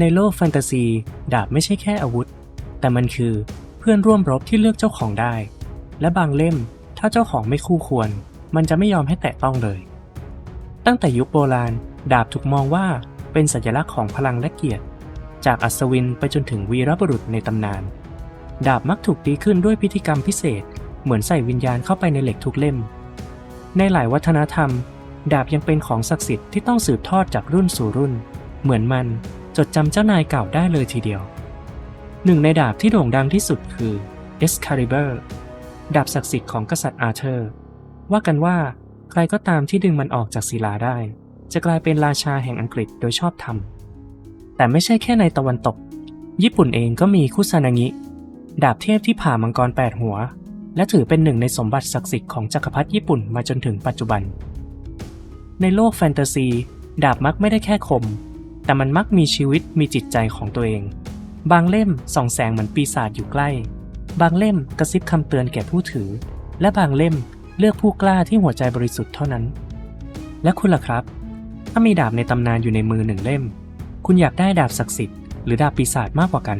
ในโลกแฟนตาซี ดาบไม่ใช่แค่อาวุธ แต่มันคือเพื่อนร่วมรบที่เลือกเจ้าของได้ และบางเล่ม ถ้าเจ้าของไม่คู่ควร มันจะไม่ยอมให้แตะต้องเลย ตั้งแต่ยุคโบราณ ดาบถูกมองว่าเป็นสัญลักษณ์ของพลังและเกียรติ จากอัศวินไปจนถึงวีรบุรุษในตำนาน ดาบมักถูกตีขึ้นด้วยพิธีกรรมพิเศษ เหมือนใส่วิญญาณเข้าไปในเหล็กทุกเล่ม ในหลายวัฒนธรรม ดาบยังเป็นของศักดิ์สิทธิ์ที่ต้องสืบทอดจากรุ่นสู่รุ่น เหมือนมัน จดจำเจ้านายเก่าได้เลยทีเดียว หนึ่งในดาบที่โด่งดังที่สุดคือ Excalibur ดาบศักดิ์สิทธิ์ของกษัตริย์อาเธอร์ ว่ากันว่าใครก็ตามที่ดึงมันออกจากศิลาได้ จะกลายเป็นราชาแห่งอังกฤษโดยชอบธรรม แต่ไม่ใช่แค่ในตะวันตก ญี่ปุ่นเองก็มีคุซานางิ ดาบเทพที่ผ่ามังกรแปดหัว และถือเป็นหนึ่งในสมบัติศักดิ์สิทธิ์ของจักรพรรดิญี่ปุ่นมาจนถึงปัจจุบัน ในโลกแฟนตาซี ดาบมักไม่ได้แค่คม แต่มันมักมีชีวิตมีจิตใจของตัวเอง บางเล่มส่องแสงเหมือนปีศาจอยู่ใกล้ บางเล่มกระซิบคำเตือนแก่ผู้ถือ และบางเล่มเลือกผู้กล้าที่หัวใจบริสุทธิ์เท่านั้น และคุณล่ะครับ ถ้ามีดาบในตำนานอยู่ในมือหนึ่งเล่ม คุณอยากได้ดาบศักดิ์สิทธิ์หรือดาบปีศาจมากกว่ากัน